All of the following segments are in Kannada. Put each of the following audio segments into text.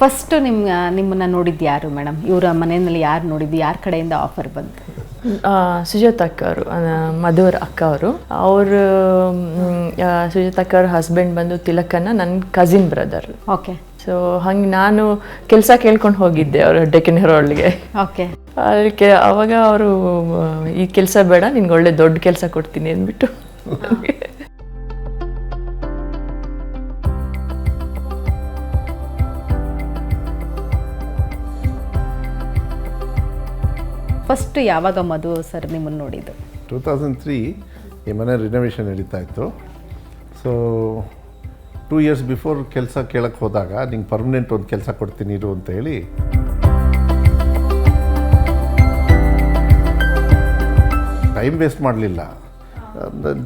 ಫಸ್ಟ್ ನಿಮ್ಮ ನಿಮ್ಮನ್ನ ನೋಡಿದ್ದು ಯಾರು ಮೇಡಮ್? ಇವರ ಮನೆಯಲ್ಲಿ ಯಾರು ನೋಡಿದ್ದು? ಯಾರ ಕಡೆಯಿಂದ ಆಫರ್ ಬಂತು? ಸುಜಾತ ಅಕ್ಕ ಅವರು ಮಧುವರ್ ಅಕ್ಕ ಅವರು. ಅವರು ಸುಜಾತ ಅಕ್ಕ ಅವ್ರ ಹಸ್ಬೆಂಡ್ ಬಂದು ತಿಲಕನ್ನ ನನ್ನ ಕಸಿನ್ ಬ್ರದರ್ ಓಕೆ ಸೊ ಹಂಗೆ ನಾನು ಕೆಲಸ ಕೇಳ್ಕೊಂಡು ಹೋಗಿದ್ದೆ ಅವರು ಡೆಕಿನ್ ಹೆರೋಳ್ಗೆ ಓಕೆ ಅದಕ್ಕೆ ಅವಾಗ ಅವರು ಈ ಕೆಲಸ ಬೇಡ ನಿನ್ಗೆ ಒಳ್ಳೆ ದೊಡ್ಡ ಕೆಲಸ ಕೊಡ್ತೀನಿ ಅಂದ್ಬಿಟ್ಟು. ಫಸ್ಟ್ ಯಾವಾಗ ಮಧು ಸರ್ ನಿಮ್ಮನ್ನು ನೋಡಿದ್ದು? ಟೂ ತೌಸಂಡ್ ತ್ರೀ ಈ ಮನೆ ರಿನೋವೇಷನ್ ನಡೀತಾ ಇತ್ತು. ಸೊ ಟೂ ಇಯರ್ಸ್ ಬಿಫೋರ್ ಕೆಲಸ ಕೇಳಕ್ಕೆ ಹೋದಾಗ, ನಿಂಗೆ ಪರ್ಮನೆಂಟ್ ಒಂದು ಕೆಲಸ ಕೊಡ್ತೀನಿ ಇರು ಅಂತ ಹೇಳಿ ಟೈಮ್ ವೇಸ್ಟ್ ಮಾಡಲಿಲ್ಲ.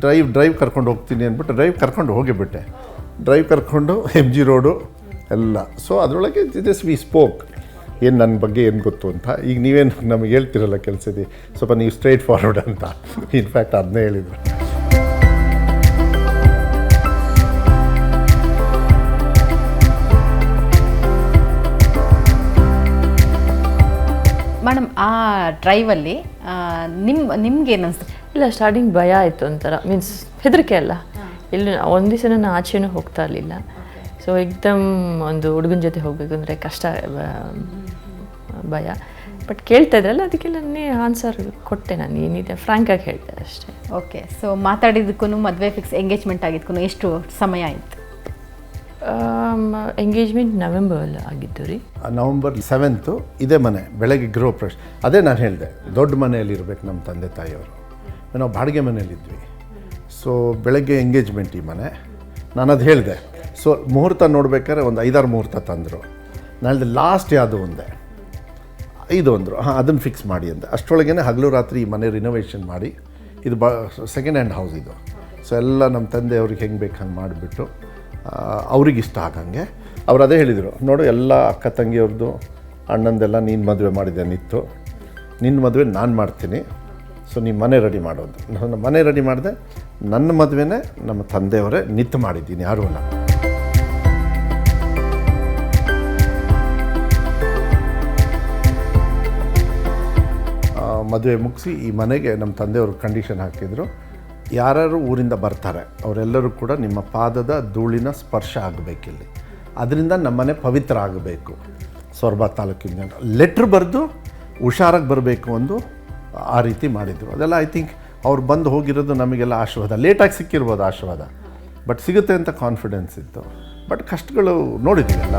ಡ್ರೈವ್ ಡ್ರೈವ್ ಕರ್ಕೊಂಡು ಹೋಗ್ತೀನಿ ಅಂದ್ಬಿಟ್ಟು ಡ್ರೈವ್ ಕರ್ಕೊಂಡು ಹೋಗಿಬಿಟ್ಟೆ. ಡ್ರೈವ್ ಕರ್ಕೊಂಡು ಎಂ ಜಿ ರೋಡು ಎಲ್ಲ. ಸೊ ಅದರೊಳಗೆ ದಿಸ್ ವಿ ಸ್ಪೋಕ್ ಏನು ನನ್ನ ಬಗ್ಗೆ ಏನು ಗೊತ್ತು ಅಂತ? ಈಗ ನೀವೇನು ನಮಗೆ ಹೇಳ್ತಿರಲ್ಲ ಕೆಲಸದಿ ಸ್ವಲ್ಪ ನೀವು ಸ್ಟ್ರೈಟ್ ಫಾರ್ವರ್ಡ್ ಅಂತ. ಇನ್ಫ್ಯಾಕ್ಟ್ ಅದನ್ನೇ ಹೇಳಿದರು ಮೇಡಮ್ ಆ ಡ್ರೈವಲ್ಲಿ ನಿಮ್ಮ ನಿಮ್ಗೆ ಏನು ಅನಿಸ್ತು? ಇಲ್ಲ ಸ್ಟಾರ್ಟಿಂಗ್ ಭಯ ಆಯಿತು ಒಂಥರ. ಮೀನ್ಸ್ ಹೆದರಿಕೆ ಅಲ್ಲ. ಇಲ್ಲಿ ಒಂದು ದಿವಸ ನಾನು ಆಚೆನೂ ಹೋಗ್ತಾ ಇರಲಿಲ್ಲ. ಸೊ ಎಕ್ದಮ್ ಒಂದು ಹುಡುಗನ ಜೊತೆ ಹೋಗಬೇಕು ಅಂದರೆ ಕಷ್ಟ ಭಯ. ಬಟ್ ಕೇಳ್ತಾ ಇದ್ರಲ್ಲ ನಾನೇ ಆನ್ಸರ್ ಕೊಟ್ಟೆ ನಾನು ಏನಿದೆ? ಫ್ರ್ಯಾಂಕಾಗಿ ಹೇಳಿದೆ ಅಷ್ಟೇ. ಓಕೆ ಸೊ ಮಾತಾಡಿದ್ದಕ್ಕೂ ಮದುವೆ ಫಿಕ್ಸ್ ಎಂಗೇಜ್ಮೆಂಟ್ ಆಗಿದ್ದಕ್ಕೂ ಎಷ್ಟು ಸಮಯ ಆಯಿತು? ಎಂಗೇಜ್ಮೆಂಟ್ ನವೆಂಬರ್ ಆಗಿದ್ದು ರೀ. ನವಂಬರ್ ಸೆವೆಂತು ಇದೇ ಮನೆ ಬೆಳಗ್ಗೆ ಗೃಹ ಪ್ರಶ್ನೆ ಅದೇ ನಾನು ಹೇಳಿದೆ ದೊಡ್ಡ ಮನೆಯಲ್ಲಿ ಇರಬೇಕು ನಮ್ಮ ತಂದೆ ತಾಯಿಯವರು. ನಾವು ಬಾಡಿಗೆ ಮನೆಯಲ್ಲಿದ್ವಿ ಸೊ ಬೆಳಗ್ಗೆ ಎಂಗೇಜ್ಮೆಂಟ್ ಈ ಮನೆ. ನಾನು ಅದು ಹೇಳಿದೆ. ಸೊ ಮುಹೂರ್ತ ನೋಡ್ಬೇಕಾದ್ರೆ ಒಂದು ಐದಾರು ಮುಹೂರ್ತ ತಂದರು. ನಾನು ಹೇಳಿದೆ ಲಾಸ್ಟ್ ಯಾವುದು ಒಂದೇ? ಇದು ಅಂದರು. ಹಾಂ, ಅದನ್ನು ಫಿಕ್ಸ್ ಮಾಡಿ ಅಂತ. ಅಷ್ಟರೊಳಗೇನೆ ಹಗಲು ರಾತ್ರಿ ಮನೆ ರಿನೋವೇಷನ್ ಮಾಡಿ. ಇದು ಬ ಸೆಕೆಂಡ್ ಹ್ಯಾಂಡ್ ಹೌಸ್ ಇದು. ಸೊ ಎಲ್ಲ ನಮ್ಮ ತಂದೆ ಅವ್ರಿಗೆ ಹೆಂಗೆ ಬೇಕು ಹಂಗೆ ಮಾಡಿಬಿಟ್ಟು ಅವ್ರಿಗಿಷ್ಟ ಆಗಂಗೆ. ಅವ್ರು ಅದೇ ಹೇಳಿದರು, ನೋಡು, ಎಲ್ಲ ಅಕ್ಕ ತಂಗಿಯವ್ರದ್ದು ಅಣ್ಣಂದೆಲ್ಲ ನೀನು ಮದುವೆ ಮಾಡಿದೆ ನಿತ್ತು. ನಿನ್ನ ಮದುವೆ ನಾನು ಮಾಡ್ತೀನಿ. ಸೊ ನೀ ಮನೆ ರೆಡಿ ಮಾಡೋದು ನಾನು ಮನೆ ರೆಡಿ ಮಾಡಿದೆ, ನನ್ನ ಮದುವೆನೇ ನಮ್ಮ ತಂದೆಯವರೇ ನಿತ್ತು ಮಾಡಿದ್ದೀನಿ, ಯಾರೂ ಅಲ್ಲ. ಮದುವೆ ಮುಗಿಸಿ ಈ ಮನೆಗೆ ನಮ್ಮ ತಂದೆಯವರು ಕಂಡೀಷನ್ ಹಾಕಿದರು. ಯಾರ್ಯಾರು ಊರಿಂದ ಬರ್ತಾರೆ, ಅವರೆಲ್ಲರೂ ಕೂಡ ನಿಮ್ಮ ಪಾದದ ಧೂಳಿನ ಸ್ಪರ್ಶ ಆಗಬೇಕಿಲ್ಲಿ. ಅದರಿಂದ ನಮ್ಮನೆ ಪವಿತ್ರ ಆಗಬೇಕು. ಸೊರಬ ತಾಲೂಕಿನ ಜನ. ಲೆಟ್ರ್ ಬರೆದು ಹುಷಾರಾಗಿ ಬರಬೇಕು ಒಂದು ಆ ರೀತಿ ಮಾಡಿದರು. ಅದೆಲ್ಲ ಐ ಥಿಂಕ್ ಅವ್ರು ಬಂದು ಹೋಗಿರೋದು ನಮಗೆಲ್ಲ ಆಶೀರ್ವಾದ. ಲೇಟಾಗಿ ಸಿಕ್ಕಿರ್ಬೋದು ಆಶೀರ್ವಾದ. ಬಟ್ ಸಿಗುತ್ತೆ ಅಂತ ಕಾನ್ಫಿಡೆನ್ಸ್ ಇತ್ತು. ಬಟ್ ಕಷ್ಟಗಳು ನೋಡಿದ್ದೀವಿ ಎಲ್ಲ.